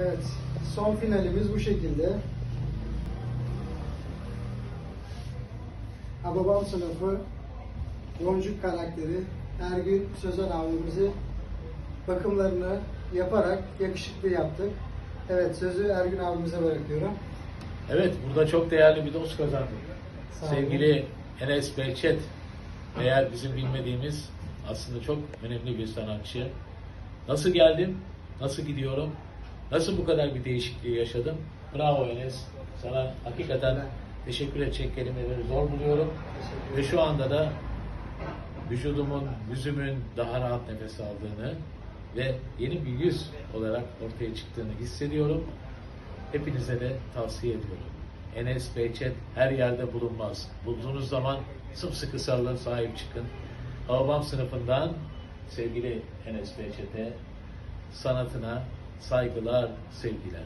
Evet, son finalimiz bu şekilde. Hababam sınıfı Boncuk karakteri Ergün Sözen abimizi bakımlarını yaparak yakışıklı yaptık. Evet, sözü Ergün abimize bırakıyorum. Evet, burada çok değerli bir dost kazandık. Sevgili Enes Behçet, eğer bizim bilmediğimiz aslında çok önemli bir sanatçı. Nasıl geldim, nasıl gidiyorum, nasıl bu kadar bir değişikliği yaşadım? Bravo Enes, sana hakikaten teşekkür edecek kelimeleri zor buluyorum. Ve şu anda da vücudumun, yüzümün daha rahat nefes aldığını ve yeni bir yüz olarak ortaya çıktığını hissediyorum. Hepinize de tavsiye ediyorum. Enes Behçet her yerde bulunmaz. Bulduğunuz zaman sımsıkı sarılın, sahip çıkın. Hababam sınıfından sevgili Enes Behçet'e sanatına saygılar, sevgiler.